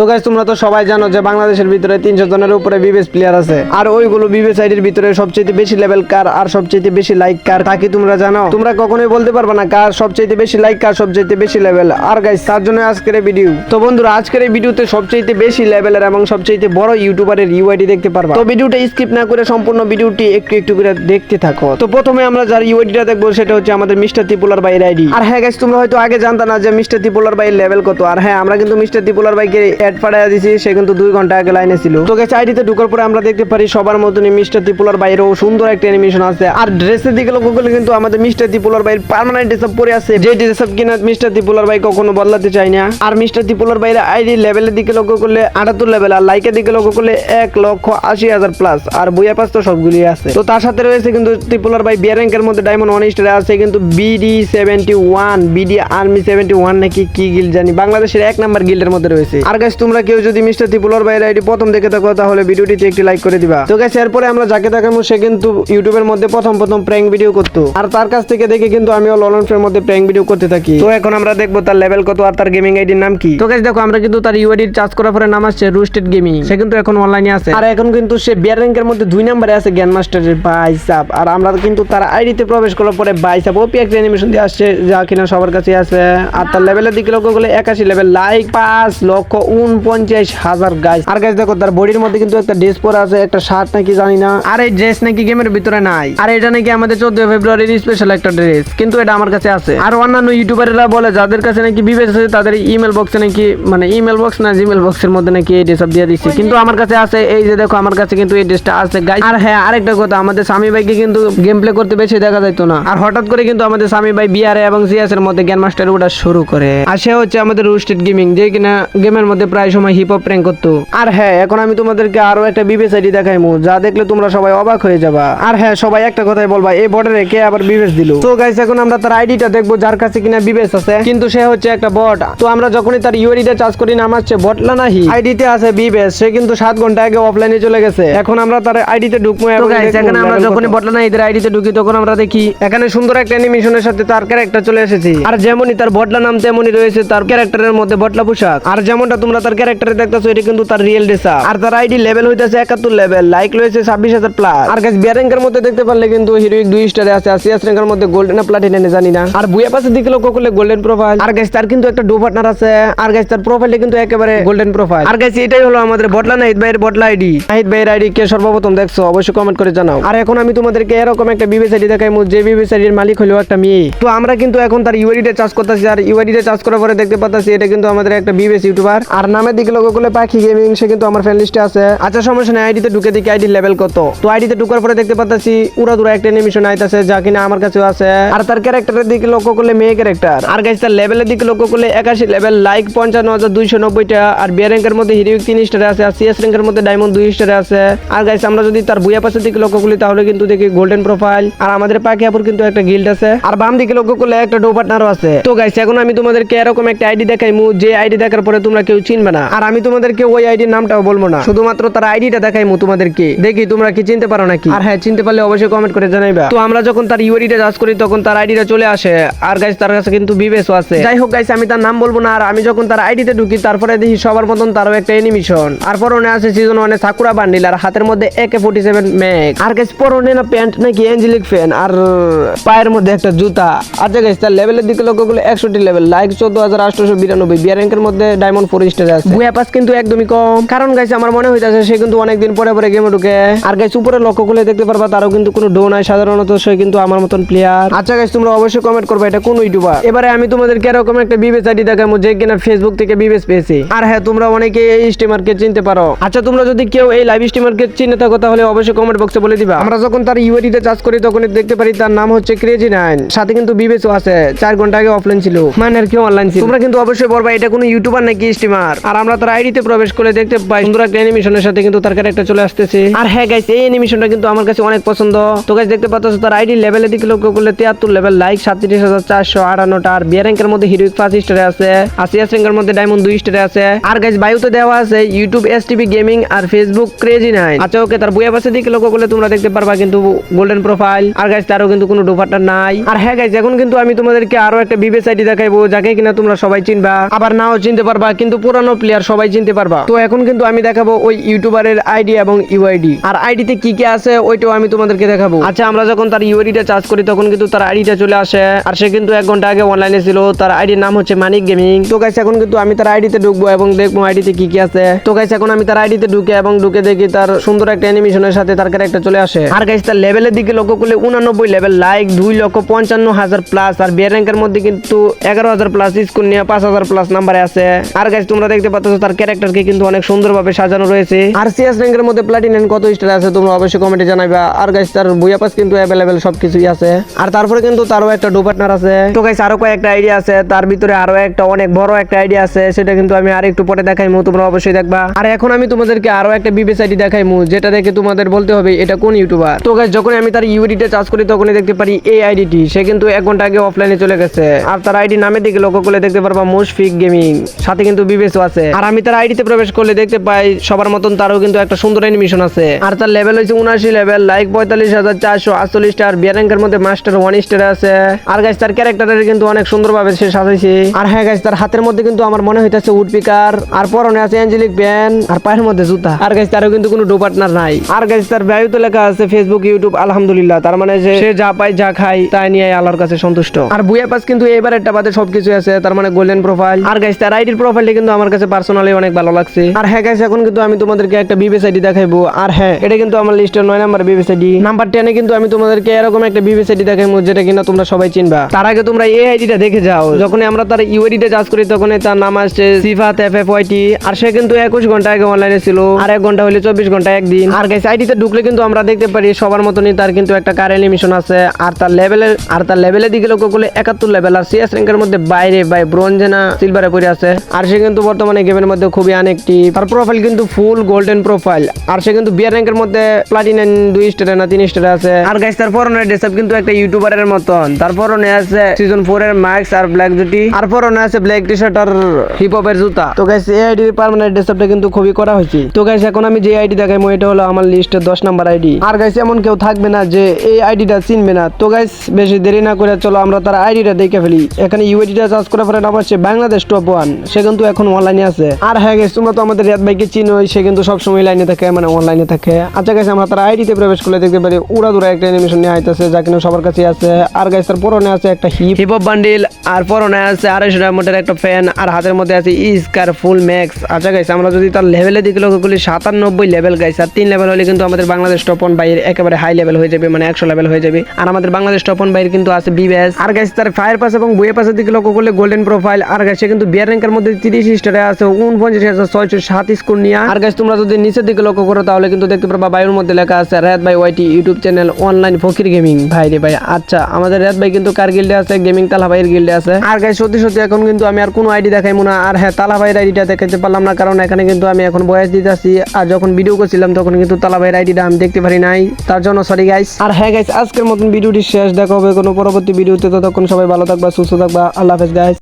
তো গাইস তোমরা তো সবাই জানো যে বাংলাদেশের ভিতরে তিনশো জনের উপরে বিবেস প্লেয়ার আছে। আর ওইগুলো বিবেস আইডির ভিতরে সবচেয়ে বেশি লেভেল কার আর সবচেয়ে বেশি লাইক কার, তা কি তোমরা জানো? তোমরা কখনোই বলতে পারবে না কার সবচেয়ে বেশি লাইক কার সবচেয়ে বেশি লেভেল আর গাইস তার জন্য আজকের এই ভিডিও তো বন্ধুরা, আজকের এই ভিডিওতে সবচেয়ে বেশি লেভেলের এবং সবচেয়ে বড় ইউটিউবারের ইউআইডি দেখতে পারবা। তো ভিডিওটা স্কিপ না করে সম্পূর্ণ ভিডিওটি একটু একটু করে দেখতে থাকো। তো প্রথমে আমরা যার ইউআইডিটা দেখব, সেটা হচ্ছে আমাদের মিস্টার ত্রিপুলার বাইয়ের আইডি আর হ্যাঁ গাইস তোমরা হয়তো আগে জানতা না যে মিস্টার ত্রিপুলার বাইয়ের লেভেল কত। আর হ্যাঁ আমরা কিন্তু মিস্টার ত্রিপুলার বাইকে অ্যাড পাঠাইয়া দিছি, সে কিন্তু দুই ঘণ্টা আগে লাইনে ছিল। তো গাইস আইডিতে ঢোকার পরে আমরা দেখতে পারি সবার মতনই মিস্টার ত্রিপুলার বাইরেও সুন্দর একটা অ্যানিমেশন আছে। আর ড্রেসের দিকে লক্ষ্য করলে কিন্তু আমাদের মিস্টার ত্রিপুলার বাইয়ের পার্মানেন্ট ড্রেস পরে আছে। যে ড্রেস কিনা মিস্টার ত্রিপুলার বাই কখনো বদলাতে চাই না। আর মিস্টার ত্রিপুলার বাইরে আইডি লেভেলের দিকে লক্ষ্য করলে আটাত্তর লেভেল আর লাইকের দিকে লক্ষ্য করলে এক লক্ষ আশি হাজার প্লাস আর বইয়া পাস তো সবগুলি আছে। তো তার সাথে রয়েছে কিন্তু ত্রিপুলার বাই বিয়ার র্যাঙ্কের মধ্যে ডায়মন্ড ওয়ান স্টারে আছে, কিন্তু BD seventy one BD army seventy one নাকি কি গিল্ড জানি, বাংলাদেশের এক নাম্বার গিল্ডের মধ্যে রয়েছে। আর গাছ তোমরা কেউ যদি মিস্টার ত্রিপুলার বাইরে আইডি প্রথম দেখে থাকো, তাহলে ভিডিওটিতে একটি লাইক করে দিবা। তো গাছ এরপরে আমরা যাকে দেখাবো, সে কিন্তু ইউটিউবের মধ্যে প্রথম প্রথম প্র্যাঙ্ক ভিডিও করতো। আর তার কাছ থেকে দেখে কিন্তু আমিও ললন ফ্রের মধ্যে প্র্যাঙ্ক ভিডিও করতে থাকি। তো এখন আমরা দেখব তার লেভেল কত আর তার গেমিং আইডির নাম কি। তো গাছ দেখো, আমরা কিন্তু তার ইউআইডি চার্জ করার পরে নাম আসছে রুস্টেড গেমিং সে কিন্তু এখন অনলাইনে আছে। আর এখন কিন্তু সে বিয়ার র্যাঙ্কের মধ্যে দুই নম্বরে আছে জ্ঞান মাস্টারের বাইসাপ আর আমরা কিন্তু তার আইডিতে প্রবেশ করার পরে বাইসাপ ওপি একটা অ্যানিমেশন দিয়ে আসছে, যা কিনা সবার কাছে আছে। আর তার লেভেলের দিকে লক্ষ্য করলে একাশি লেভেল লাইক পাঁচ লক্ষ উনপঞ্চাশ হাজার গাছ আর গাছ দেখো, তার বডির মধ্যে কিন্তু একটা ড্রেস পরে আছে, একটা শার্ট নাকি জানি না। আর এই ড্রেস নাকি গেমের ভিতরে নাই। আর এটা নাকি আমাদের চোদ্দ ফেব্রুয়ারির স্পেশাল একটা ড্রেস কিন্তু এটা আমার কাছে আছে। আর অন্যান্য ইউটিউবাররা বলে, যাদের কাছে নাকি বিবেচ আছে, তাদের ইমেল বক্সে নাকি মানে ইমেল বক্স না জিমেল বক্সের মধ্যে নাকি এই ড্রেস দিয়ে দিচ্ছে। কিন্তু আমার কাছে আছে, এই যে দেখো, আমার কাছে কিন্তু এই ড্রেসটা আছে গাইস আর হ্যাঁ আরেকটা কথা, আমাদের স্বামী ভাইকে কিন্তু গেম প্লে করতে বেশি দেখা যাইতো না। আর হঠাৎ করে কিন্তু আমাদের স্বামী ভাই বিআরএ এবং সিএস এর মধ্যে জ্ঞান মাস্টার ওটা শুরু করে। আর সে হচ্ছে আমাদের রুস্টেড গেমিং যে কিনা গেমের মধ্যে প্রায় সময় হিপ হপ প্র্যাঙ্ক করতো। আর হ্যাঁ এখন আমি তোমাদেরকে আরও একটা বিবেচ আইডি দেখাইমু যা দেখলে তোমরা সবাই অবাক হয়ে যাবা। আর হ্যাঁ সবাই একটা কথাই বলবা এই বর্ডারে কে আবার বিবেচ দিল? তো গাইস এখন আমরা তার আইডিটা দেখব যার কাছে কিনা বিবেচ আছে। কিন্তু সে হচ্ছে একটা বট তো আমরা যখনই তার ইউআইডিটা চার্জ করি নাম হচ্ছে বটলা নাহি? আইডিতে আছে বিবেচ সে কিন্তু সাত ঘণ্টা আগে অফলাইনে চলে গেছে। এখন আমরা তার আইডিতে ঢুকবো দেখব আমরা কত। বটলা নাহিদের আইডিতে ঢুকি তখন আমরা দেখি এখানে সুন্দর একটা অ্যানিমেশনের সাথে তার ক্যারেক্টার চলে এসেছে। আর যেমনই তার বটলা নাম তেমনই রয়েছে তার ক্যারেক্টারের মধ্যে বটলা পোশাক। আর যেমনটা তোমরা তার ক্যারেক্টারে দেখতেছো, এটা কিন্তু তার রিয়েল ডেসা আর তার আইডি লেভেল হইতেছে একাত্তর লেভেল লাইক রয়েছে ছাব্বিশ হাজার প্লাস আর গাছ বিয়ার র্যাঙ্কের মধ্যে দেখতে পারলে কিন্তু হিরোইক দুই স্টারে আছে, আর সিএস র্যাঙ্কের মধ্যে গোল্ডেন প্লাটিনে জানি না। আর বুয়া পাশে দিকে লক্ষ্য করলে গোল্ডেন প্রোফাইল আর গাছ তার কিন্তু একটা ডো পার্টনার আছে। আর গাছ তার প্রোফাইলটা কিন্তু একেবারে গোল্ডেন প্রোফাইল আর গাছ এটাই হলো আমাদের বটলা নাহিদ ভাইয়ের বটলা আইডি নাহিদ ভাইয়ের আইডি কে সর্বপ্রথম দেখছ, অবশ্যই কমেন্ট করে জানাও। আর এখন আমি তোমাদেরকে এরকম একটা বিবেচ আইডি দেখাই যে বিবেচ আইডির মালিক হলো একটা মেয়ে। তো আমরা কিন্তু এখন তার ইউআইডিটা চার্জ করতেছি, আর ইউআইডিটা চার্জ করার পরে দেখতে পাচ্ছি এটা কিন্তু আমাদের একটা বিবেচ ইউটিউবার আর নামের দিকে লোক করলে পাখি গেমিং সে কিন্তু আমার ফ্রেন্ড লিস্টে আছে। আচ্ছা সমস্যা নেই আইডিতে ঢুকে দেখি আইডির লেভেল কত। তো আইডিতে ঢুকার পরে দেখতে পাচ্ছি উড়া দুরা একটা অ্যানিমেশন আইতাছে, যা কিনা আমার কাছেও আছে। আর তার ক্যারেক্টারের দিকে লক্ষ্য করলে মেয়ে ক্যারেক্টার আর গাইস তার লেভেলের দিকে লক্ষ্য করলে একাশি লেভেল লাইক পঞ্চান্ন হাজার দুইশো নব্বইটা, আর বিয়ার র্যাঙ্কের মধ্যে হিরোইক তিন স্টারে আছে, আর সিএস র্যাঙ্কের মধ্যে ডায়মন্ড দুই স্টারে আছে। আর গাইস আমরা যদি তার বুয়া পাশের দিকে লক্ষ্য করি, তাহলে কিন্তু দেখি গোল্ডেন প্রোফাইল আর আমাদের পাখি আপুর কিন্তু একটা গিল্ড আছে। আর বাম দিকে লক্ষ্য করলে একটা ডো পার্টনারও আছে। তো গাইস এখন আমি তোমাদেরকে এরকম একটা আইডি দেখাইমু, যে আইডি দেখার পরে তোমরা কেউ চিনবে না। আর আমি তোমাদেরকে ওই আইডির নামটাও বলব না। শুধুমাত্র তার আইডিটা দেখাইমু তোমাদেরকে। দেখি তোমরা কি চিনতে পারো নাকি? আর হ্যাঁ চিনতে পারলে অবশ্যই কমেন্ট করে জানাইবা। তো আমরা যখন তার ইউআইডিটা চার্জ করি, তখন তার আইডিটা চলে আসে। আর গাইস তার কাছে কিন্তু বিবেসও আছে। যাই হোক গাইস আমি তার নাম বলব না। আর আমি যখন তার আইডিতে ঢুকি, তারপরে দেখি সবার মতন তারও একটা অ্যানিমেশন আর পরনে আছে সিজন ওয়ানে সাকুরা বান্ডিল আর হাতের মধ্যে একে ফোর্টি সেভেন ম্যাক আর গাইস পরনে না প্যান্ট নাকি অ্যাঞ্জেলিক ফ্যান আর পায়ের মধ্যে একটা জুতা। আচ্ছা গাইস তার লেভেলের দিকে লক্ষ্য করলে একষট্টি লেভেল লাইক চোদ্দ হাজার আটশোশো বিরানব্বই। বিয়ার র্যাঙ্কের মধ্যে diamond four star booyah pass কিন্তু একদমই কম। কারণ গাইস, আমার মনে সে কিন্তু অনেকদিন পরে পরে গেমে ঢুকে। আর গাইস উপরে লক্ষ্য করলে দেখতে পারবা, তারও কিন্তু কোনো ডো নাই। সাধারণত সে কিন্তু আমার মতন প্লেয়ার আচ্ছা গাইস, তোমরা অবশ্যই কমেন্ট করবে, এটা কোন ইউটিউবার? এবারে আমি তোমাদেরকে এরকম একটা বিবেচ আইডি দেখাবো, যে কিনা ফেসবুক থেকে বিবেচ পেয়েছি। আর হ্যাঁ তোমরা অনেকে এই স্টিমারকে চিনতে পারো। আচ্ছা তোমরা যদি কেউ এই লাইভ স্টিমারকে চিনে থাকো, তাহলে অবশ্যই কমেন্ট বক্সে বলে দিবা। আমরা যখন তার ইউআইডিতে চার্জ করি তখন দেখতে পারি তার নাম হচ্ছে ক্রেজি নাইন সাথে কিন্তু বিবেচও আছে, চার ঘণ্টা আগে অফলাইন ছিল। মানে আর কি অনলাইন ছিল। তোমরা কিন্তু অবশ্যই বলবা, এটা কোনো ইউটিউবার নাকি স্টিমার আর আমরা তার আইডিতে প্রবেশ করে দেখতে পাই সুন্দর একটা অ্যানিমেশনের সাথে কিন্তু তার ক্যারেক্টার চলে আসতেছে। আর হ্যাঁ গাইস এই অ্যানিমেশনটা কিন্তু আমার কাছে অনেক পছন্দ। তো গাইস দেখতে পাচ্ছ, তার আইডি লেভেলের দিকে লক্ষ্য করলে তিয়াত্তর লেভেল লাইক সাতত্রিশ হাজার চারশো আটান্নটা আর বিয়ার র্যাঙ্কের মধ্যে হিরোইক পাঁচ স্টারে আছে, আর সিএস র্যাঙ্কের মধ্যে ডায়মন্ড দুই স্টারে আছে। আর গাইস বায়ুতে দেওয়া আছে ইউটিউব এস টিভি গেমিং আর ফেসবুক ক্রেজি নাই আচ্ছা ওকে তার বইয়া পাশে দিকে লক্ষ্য করলে তোমরা দেখতে পারবা কিন্তু গোল্ডেন প্রোফাইল আর গাইস তারও কিন্তু কোনো ডোফারটা নাই। আর হ্যাঁ গাইস এখন কিন্তু আমি তোমাদেরকে আরও একটা বিবেচ আইডি দেখাইবো, যাকে কিনা তোমরা সবাই চিনবা। আবার নাও চিনতে পারবা, কিন্তু পুরানো অন্যান্য প্লেয়ার সবাই চিনতে পারবা। তো এখন কিন্তু আমি দেখাবো ওই ইউটিউবারের আইডি এবং ইউআইডি আর আইডিতে কি কি আছে, ওইটাও আমি তোমাদেরকে দেখাবো। আচ্ছা আমরা যখন তার ইউআইডিটা চার্জ করি, তখন কিন্তু তার আইডিটা চলে আসে। আর সে কিন্তু এক ঘণ্টা আগে অনলাইনে ছিল। তার আইডির নাম হচ্ছে মানিক গেমিং তো গাইস এখন কিন্তু আমি তার আইডিতে ঢুকবো এবং দেখব আইডিতে কি কি আছে। তো গাইস এখন আমি তার আইডিতে ঢুকে এবং ঢুকে দেখি তার সুন্দর একটা অ্যানিমেশনের সাথে তার ক্যারেক্টার চলে আসে। আর গাইস তার লেভেলের দিকে লক্ষ্য করলে উনানব্বই লেভেল লাইক দুই লক্ষ পঞ্চান্ন হাজার প্লাস আর বিয়ার র্যাঙ্কের মধ্যে কিন্তু এগারো হাজার প্লাস স্কুল নিয়ে পাঁচ হাজার প্লাস নাম্বারে আছে। আর গাইস তোমরা দেখতে পাচ্ছ তার ক্যারেক্টারকে কিন্তু অনেক সুন্দরভাবে সাজানো রয়েছে। আর সিএস র্যাঙ্কের মধ্যে প্লাটিনাম কত স্টার আছে তোমরা অবশ্যই কমেন্টে জানাইবা। আর গাইস তার বইয়া পাস কিন্তু অ্যাভেলেবেল সবকিছুই আছে। আর তারপরে কিন্তু তারও একটা ডো পার্টনার আছে। তো গাইস আরও কয়েকটা আইডিয়া আছে। তার ভিতরে আরও একটা অনেক বড় একটা আইডিয়া আছে সেটা কিন্তু আমি আর একটু পরে দেখাইমু তোমরা অবশ্যই দেখবা। আর এখন আমি তোমাদেরকে আরও একটা বিবিএস আইডি দেখাইমু যেটা দেখে তোমাদের বলতে হবে এটা কোন ইউটিউবার তো গাইস যখন আমি তার ইউডিটা চার্জ করি তখনই দেখতে পারি এই আইডিটি সে কিন্তু এক ঘণ্টা আগে অফলাইনে চলে গেছে। আর তার আইডি নামের দিকে লক্ষ্য করলে দেখতে পারবা মুশফিক গেমিং সাথে কিন্তু বিবেসও আছে। আর আমি তার আইডিতে প্রবেশ করলে দেখতে পাই সবার মতন তারও কিন্তু একটা সুন্দর অ্যানিমেশন আছে। আর তার লেভেল হচ্ছে উনআশি লেভেল লাইক পঁয়তাল্লিশ হাজার চারশো আটচল্লিশ স্টার বিয়ারেঙ্কের মধ্যে মাস্টার ওয়ান স্টার আছে। আর গাইস তার ক্যারেক্টারের কিন্তু অনেক সুন্দরভাবে সে সাজাইছে। আর হ্যাঁ গাইস তার হাতের মধ্যে কিন্তু আমার মনে হইতেছে উড পিকার আর পরনে আছে অ্যাঞ্জেলিক প্যান আর পায়ের মধ্যে জুতা। আর গাইস তারও কিন্তু কোনো ডো পার্টনার নাই। আর গাইস তার বায়ুতে লেখা আছে ফেসবুক ইউটিউব আলহামদুলিল্লাহ। তার মানে সে যা পায়, যা খায়, তাই নিয়ে আল্লাহর কাছে সন্তুষ্ট। আর বুয়া পাস কিন্তু এবার একটা বাদে সবকিছু আছে, তার মানে গোল্ডেন প্রোফাইল আর গাইস তার আইডির প্রোফাইলটা কিন্তু আমার কাছে পার্সোনালি অনেক ভালো লাগছে। আর হ্যাঁ গাইস এখন কিন্তু আমি তোমাদেরকে একটা বিবিএস আইডি দেখাইবো। আর হ্যাঁ এটা কিন্তু আমার লিস্টের নয় নাম্বার বিবিএস আইডি নাম্বার টেনে কিন্তু আমি তোমাদেরকে এরকম একটা বিবিএস আইডি দেখাইবো, যেটা কিনা তোমরা সবাই চিনবা। তার আগে তোমরা এই আইডিটা দেখে যাও। যখন আমরা তার ইউআইডিটা চার্জ করি তখন তার নাম আসছে সিফাত এফ এফ ওয়াইটি আর সে কিন্তু একুশ ঘণ্টা আগে অনলাইনে ছিল। আর এক ঘণ্টা হলে চব্বিশ ঘণ্টা একদিন। আর গাইস আইডিতে ঢুকলে কিন্তু আমরা দেখতে পারি, সবার মতনই তার কিন্তু একটা কার এলিমিশন আছে। আর তার লেভেলের আর তার লেভেলের দিকে লক্ষ্য করলে একাত্তর লেভেল আর সিএস র্যাঙ্কের মধ্যে বাইরে বাই ব্রোঞ্জে না সিলভারে পড়ে আছে। আর সে কিন্তু বর্তমানে গেমের মধ্যে খুবই আনেকটিভ তার প্রোফাইল কিন্তু ফুল গোল্ডেন প্রোফাইল আর সে কিন্তু বিয়ার র্যাঙ্কের মধ্যে প্লাটিনাম দুই স্টারে না তিন স্টারে আছে। আর গাইস তার পরনের ড্রেসআপ কিন্তু একটা ইউটিউবারের মতন। তার পরনে আছে সিজন ফোর এর মাস্ক আর ব্ল্যাক জুটি আর পরনে আছে ব্ল্যাক টি শার্ট আর হিপ হপের জুতা। তো গাইস এই আইডির পার্মানেন্ট ড্রেসআপটা কিন্তু খুবই করা হয়েছে। তো গাইস এখন আমি যে আইডি দেখাই এটা হলো আমার লিস্টের দশ নাম্বার আইডি আর গাইস এমন কেউ থাকবে না যে এই আইডিটা চিনবে না। তো গাইস বেশি দেরি না করে চলো আমরা তার আইডিটা দেখে ফেলি। এখানে ইউআইডিটা চার্জ করার পরে নাম হচ্ছে বাংলাদেশ টপ ওয়ান সে কিন্তু এখন অনলাইনে আছে। আর হ্যাঁ গাইস তোমরা তো আমাদের রিয়াদ ভাইকে চিনোই, সে কিন্তু সবসময় লাইনে থাকে মানে অনলাইনে থাকে। আচ্ছা গাইস আমরা তার আইডিতে প্রবেশ করলে দেখতে পারি উড়া দুরা একটা অ্যানিমেশন নিয়ে আইতেছে, যা কিনা সবার কাছে আছে। আর গাইস তার পরনে আছে একটা হিপ হিপ বান্ডিল আর পরনে আছে আড়াইশো টাকার একটা ফ্যান আর হাতের মধ্যে আছে ইস্কার ফুল ম্যাক্স আচ্ছা গাইস আমরা যদি তার লেভেলের দিকে লক্ষ্য সাতানব্বই লেভেল গাইস আর তিন লেভেল হলে কিন্তু আমাদের বাংলাদেশ টপ ওয়ান বাইয়ের একেবারে হাই লেভেল হয়ে যাবে মানে একশো লেভেল হয়ে যাবে। আর আমাদের বাংলাদেশ টপ ওয়ান বাইয়ের কিন্তু আছে বিবেস আর গাইস তার ফায়ার পাস এবং বইয়ের পাশের দিকে লক্ষ্য করলে গোল্ডেন প্রোফাইল আর গাইস কিন্তু বিয়ার র্যাঙ্কের মধ্যে তিরিশ স্টারে আছে উনপঞ্চাশ হাজার ছয়শো সাত স্কোর নিয়ে। আর গাইস তোমরা যদি নিচের দিকে লক্ষ্য করো, তাহলে কিন্তু দেখতে পারবা বায়ুর মধ্যে লেখা আছে রেদ ভাই YT YouTube channel online Fakir gaming ভাই রে ভাই আচ্ছা আমাদের রেদ ভাই কিন্তু কার গিল্ডে আছে? গেমিং তালা ভাইয়ের গিল্ডে আছে। আর গাইস সত্যি সত্যি এখন কিন্তু আমি আর কোনো আইডি দেখাইমু না। আর হ্যাঁ তালা ভাইয়ের আইডিটা দেখাতে পারলাম না, কারণ এখানে কিন্তু আমি এখন বয়স দিতেছি। আর যখন ভিডিও করছিলাম, তখন কিন্তু তালা ভাইয়ের আইডিটা আমি দেখতে পারি নাই। তার জন্য সরি গাইস আর হ্যাঁ গাইস আজকের মতন ভিডিওটি শেষ দেখা হবে কোনো পরবর্তী ভিডিওতে ততক্ষণ সবাই ভালো থাকবা, সুস্থ থাকবা। আল্লাহ হাফেজ গাইস